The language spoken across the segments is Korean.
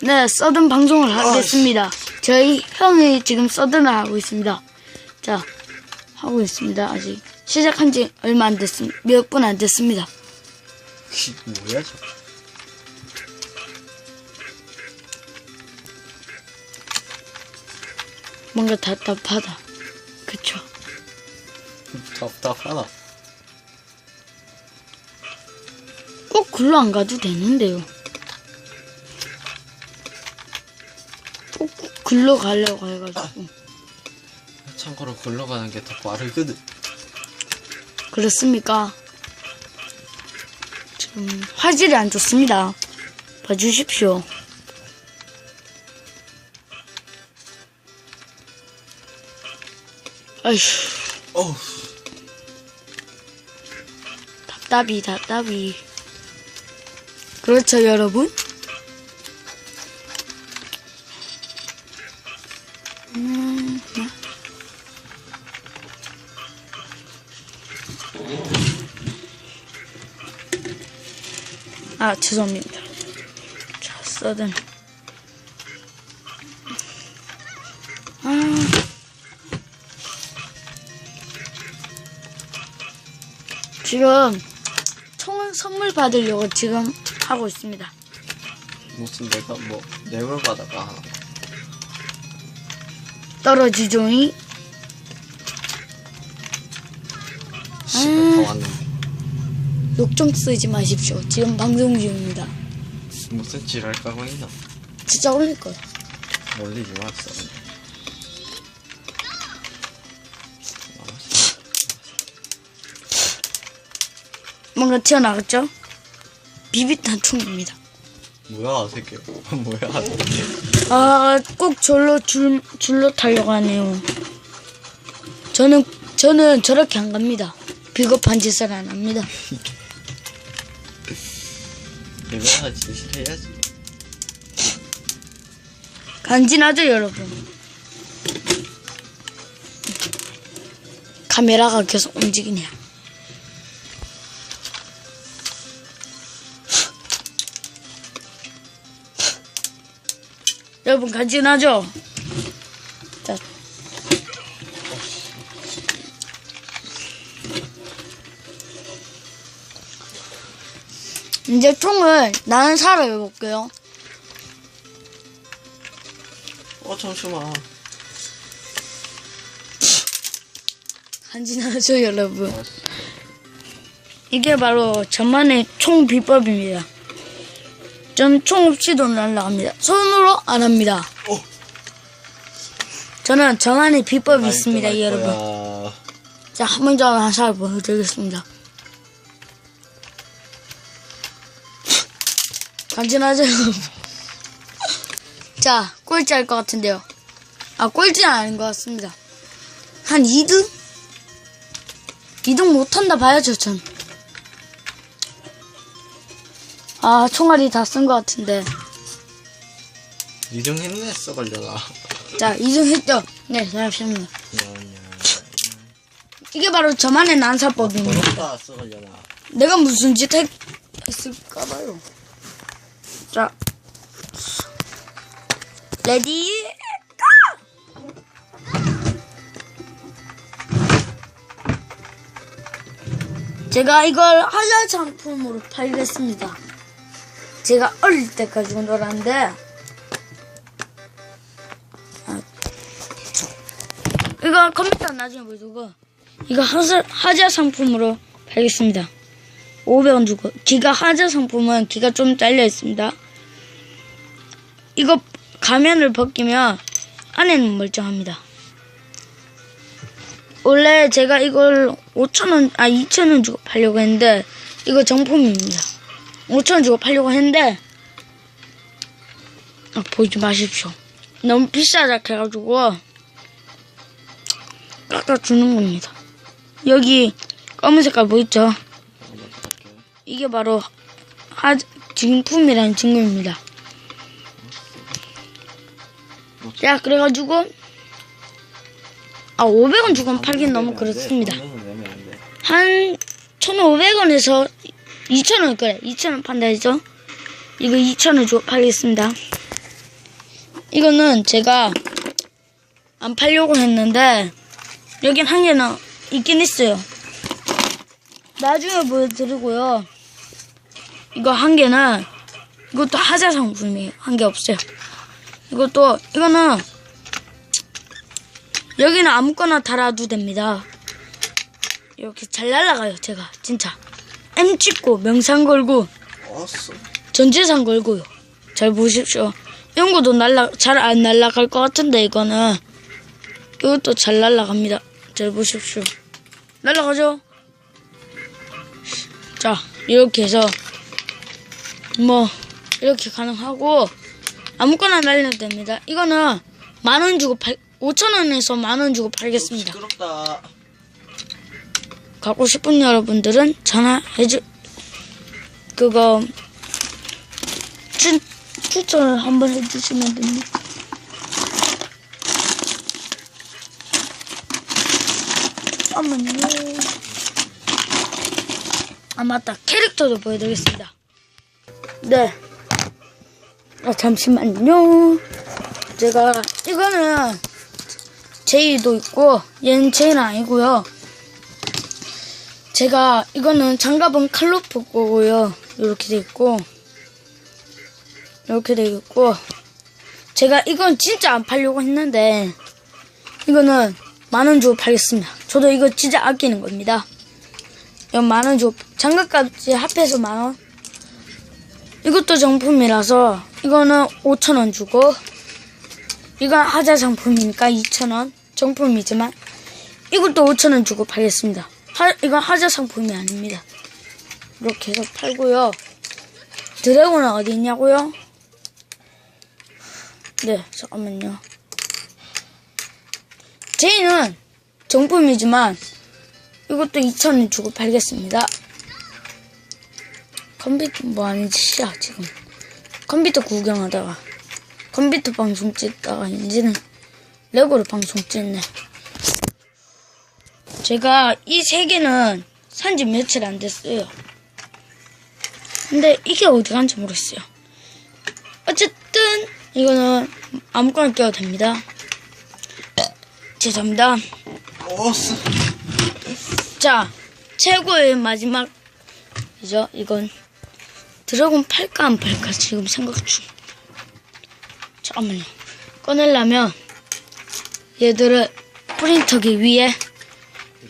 네, 서든 방송을 하겠습니다. 저희 형이 지금 서든을 하고 있습니다. 자, 하고 있습니다. 아직 시작한 지 얼마 안 됐습니다. 몇 분 안 됐습니다. 뭐야 저? 뭔가 답답하다. 그쵸? 답답하다. 꼭 글로 안 가도 되는데요. 글로 가려고 해가지고. 참고로 굴러가는 게 더 빠르거든. 그렇습니까? 지금 화질이 안 좋습니다. 봐주십시오. 아휴, 어우, 답답이, 답답이. 그렇죠, 여러분? 아, 죄송합니다. 자, 써든. 아. 지금 총 선물 받으려고 지금 하고 있습니다. 무슨 내가 뭐 뇌물 받아가. 떨어지죠이? 시간 더 왔는데. 욕 좀 쓰지 마십시오. 지금 방송 중입니다. 무슨 지랄 까고 있나? 진짜 올릴 거야. 놀리지 마어 뭔가 튀어나갔죠? 비비탄 총입니다. 뭐야 새끼. 뭐야 새끼. 아, 꼭 절로 줄, 줄로 타려고 하네요. 저는, 저는 저렇게 안 갑니다. 비겁한 짓을 안 합니다. 내가 짓을 해야지. 간지나죠, 여러분? 카메라가 계속 움직이네요. 여러분, 간지나죠? 자. 이제 총을 나는 사러 해볼게요. 어 잠시만. 간지나죠, 여러분? 이게 바로 저만의 총 비법입니다. 저는 총 없이도 날라갑니다. 손으로 안 합니다. 어. 저는 저만의 비법이 나 있습니다, 여러분. 자, 한 번 더 하사 보여드리겠습니다. 간지나죠? 자, 꼴찌 할 것 같은데요. 아, 꼴찌는 아닌 것 같습니다. 한 2등? 2등 못한다 봐야죠, 전. 아, 총알이 다 쓴 것 같은데. 이등 했네 써걸려나. 자, 2등 했죠? 네, 잘하셨습니다. 이게 바로 저만의 난사법입니다. 써걸려나. 내가 무슨 짓 했, 했을까봐요. 자, 레디, 고! 제가 이걸 하자 상품으로 팔겠습니다. 제가 어릴 때 가지고 놀았는데, 아, 이거 컴퓨터 나중에 보여주고, 이거 하자, 하자 상품으로 팔겠습니다. 500원 주고 기가 하자 상품은 기가 좀 잘려 있습니다. 이거 가면을 벗기면 안에는 멀쩡합니다. 원래 제가 이걸 5천원, 아 2천원 주고 팔려고 했는데 이거 정품입니다. 5천원 주고 팔려고 했는데 아, 보지 마십시오. 너무 비싸다 해가지고 깎아주는 겁니다. 여기 검은 색깔 보이죠? 이게 바로 하, 진품이라는 증거입니다. 자, 그래가지고, 아, 500원 주고 팔긴 너무 그렇습니다. 한, 1,500원에서 2,000원, 그래. 2,000원 판다 했죠? 이거 2,000원 주고 팔겠습니다. 이거는 제가 안 팔려고 했는데 여긴 한 개는 있긴 있어요. 나중에 보여드리고요. 이거 한 개는 이것도 하자 상품이에요. 한 개 없어요. 이것도 이거는 여기는 아무거나 달아도 됩니다. 이렇게 잘 날아가요. 제가 진짜 M 찍고 명상 걸고. 전재산 걸고요. 잘 보십시오. 이런 것도 날라 잘 안 날아갈 것 같은데 이거는 이것도 잘 날아갑니다. 잘 보십시오. 날아가죠? 자 이렇게 해서 뭐 이렇게 가능하고 아무거나 날려도 됩니다. 이거는 만 원 주고 팔 5천 원에서 만 원 주고 팔겠습니다. 시끄럽다. 갖고 싶은 여러분들은 전화해주 그거 추, 추천을 한번 해주시면 됩니다. 잠깐만요. 아 맞다 캐릭터도 보여드리겠습니다. 네. 아 잠시만요. 제가 이거는 제이도 있고 얘는 제이는 아니고요. 제가 이거는 장갑은 칼로프 거고요. 이렇게 돼 있고 이렇게 돼 있고 제가 이건 진짜 안 팔려고 했는데 이거는 만원 주고 팔겠습니다. 저도 이거 진짜 아끼는 겁니다. 이건 만원 주고 장갑까지 합해서 만 원. 이것도 정품이라서 이거는 5천 원 주고 이건 하자 상품이니까 2천 원 정품이지만 이것도 5천 원 주고 팔겠습니다. 하, 이건 하자 상품이 아닙니다. 이렇게 해서 팔고요. 드래곤은 어디 있냐고요? 네, 잠깐만요. 제이는 정품이지만 이것도 2,000원 주고 팔겠습니다. 컴퓨터 뭐 하는 짓이야 지금. 컴퓨터 구경하다가 컴퓨터 방송 찍다가 이제는 레고로 방송 찍네. 제가 이 세 개는 산지 며칠 안 됐어요. 근데 이게 어디 간지 모르겠어요. 어쨌든 이거는 아무거나 껴도 됩니다. 죄송합니다. 자, 최고의 마지막 이죠. 이건 드래곤 팔까 안 팔까 지금 생각 중. 잠깐만요. 꺼내려면 얘들을 프린터기 위에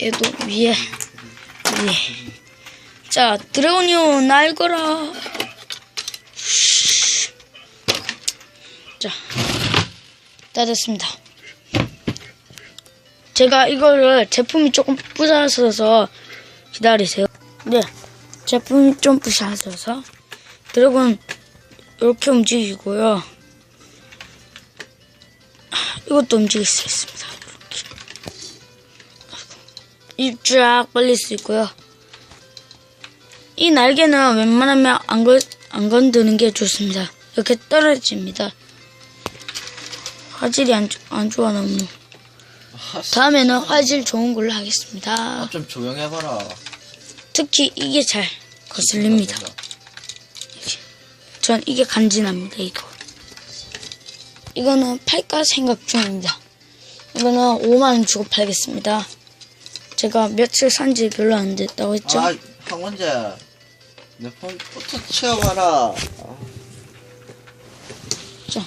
얘도 위에 위에 자 드래곤이요 날거라 쉬. 자 닫았습니다 제가 이거를 제품이 조금 부자셔서 기다리세요 네 제품이 좀 부자셔서 드래곤 이렇게 움직이고요 이것도 움직일 수 있습니다 입쫙 벌릴 수 있고요. 이 날개는 웬만하면 안, 걸, 안 건드는 게 좋습니다. 이렇게 떨어집니다. 화질이 안, 좋- 안 좋아 너무. 아, 씨. 다음에는 화질 좋은 걸로 하겠습니다. 아, 좀 조용해봐라. 특히 이게 잘 거슬립니다. 전 이게 간지납니다. 이거. 이거는 팔까 생각 중입니다. 이거는 5만 원 주고 팔겠습니다. 제가 며칠 산지 별로 안 됐다고 했죠? 아, 황원재. 내 폰, 포토 치워봐라. 자.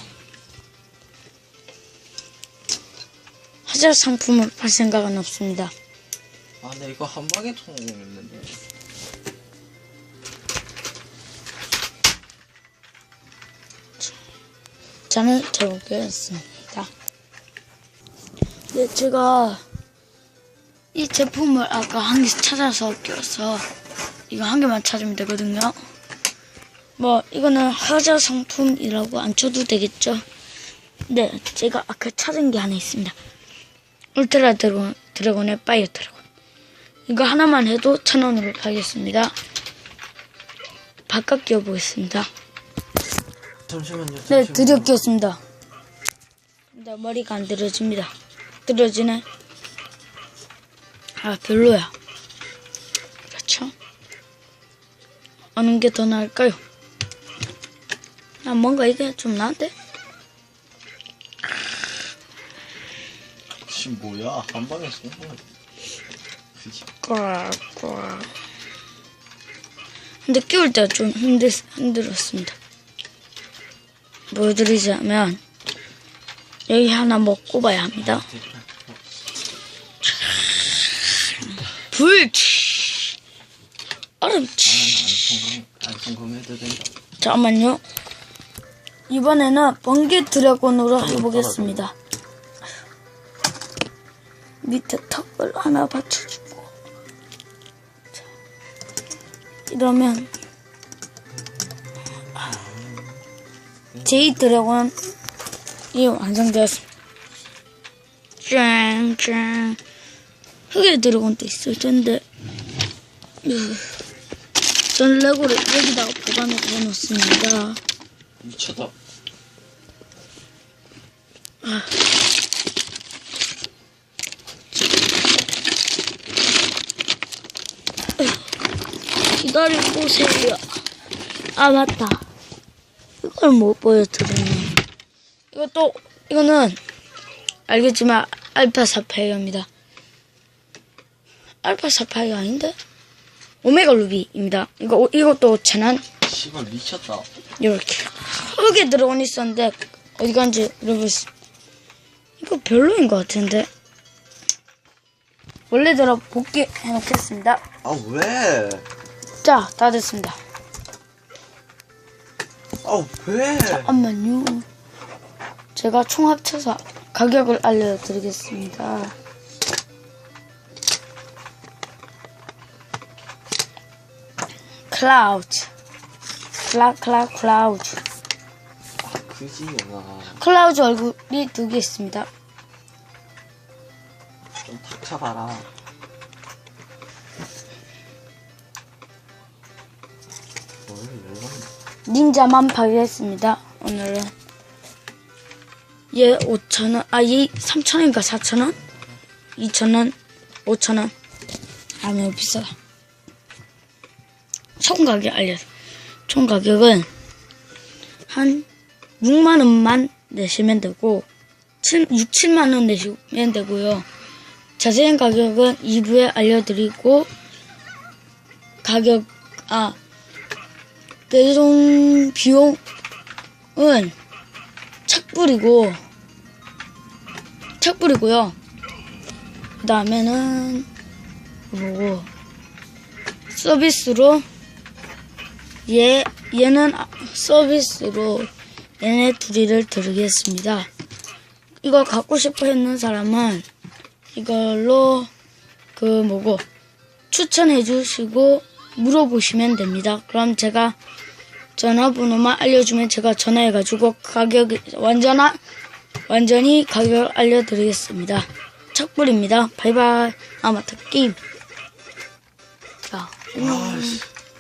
하자 상품을 팔 생각은 없습니다. 아, 근데 이거 한 방에 통했는데. 저는 잘 모르겠습니다. 네, 제가 이 제품을 아까 한 개 찾아서 껴서 이거 한 개만 찾으면 되거든요. 뭐 이거는 하자 상품이라고 안 쳐도 되겠죠? 네, 제가 아까 찾은 게 하나 있습니다. 울트라 드래곤, 드래곤의 파이어 드래곤. 이거 하나만 해도 천 원으로 팔겠습니다. 바깥 끼워보겠습니다. 잠시만요. 네, 잠시만요. 드디어 끼웠습니다. 근데 머리가 안 들어집니다. 들어지네. 아, 별로야. 그렇죠? 어느 게 더 나을까요? 아, 뭔가 이게 좀 나은데? 씨 뭐야 한 방에 쏜 거야. 그지? 꽉꽉. 근데 끼울 때가 좀 힘들, 힘들었습니다. 보여드리자면, 여기 하나 뭐 꼽아야 합니다. 불! 얼음! 잠깐만요. 이번에는 번개 드래곤으로 해보겠습니다. 밑에 턱을 하나 받쳐주고. 자, 이러면 제이 드래곤 이 완성되었습니다. 짱짱 흑의 드래곤 도 있을 텐데 으, 전 레고를 여기다가 보관해 놓습니다. 미쳤다. 기다려보세요. 아, 맞다. 이걸 못 보여드리네. 이것도, 이거는, 알겠지만, 알파 사파이어입니다. 알파 사파이어 아닌데? 오메가 루비입니다. 이거, 이것도 천안, 씨발 미쳤다. 이렇게. 흙에 들어온 있었는데, 어디 간지 잃어버렸어. 이거 별로인 것 같은데. 원래대로 복귀해 놓겠습니다. 아 왜? 자, 다 됐습니다. 아 왜? 잠깐만요. 제가 총 합쳐서 가격을 알려드리겠습니다. 클라우드. 클라, 클라, 클라우드. 그지 영아. 클라우드 얼굴이 두 개 있습니다. 좀 닥쳐봐라. 뭘 열받네. 닌자만 파괴했습니다. 오늘은. 얘 5,000원, 아, 얘 3,000원인가 4,000원? 2,000원? 5,000원? 아, 너무 비싸다. 총 가격 알려줘. 총 가격은 한 6만원만 내시면 되고, 7, 6, 7만원 내시면 되고요. 자세한 가격은 2부에 알려드리고, 가격, 아, 배송 비용은 착불이고 착불이고요. 그 다음에는 뭐고 서비스로 얘 얘는 아- 서비스로 얘네 둘이를 드리겠습니다. 이거 갖고 싶어 했는 사람은 이걸로 그 뭐고 추천해 주시고 물어보시면 됩니다. 그럼 제가 전화번호만 알려주면 제가 전화해가지고 가격 완전한 완전히 가격 알려드리겠습니다. 착불입니다. 바이바이. 아 맞다 게임. 자, 안녕. 아씨.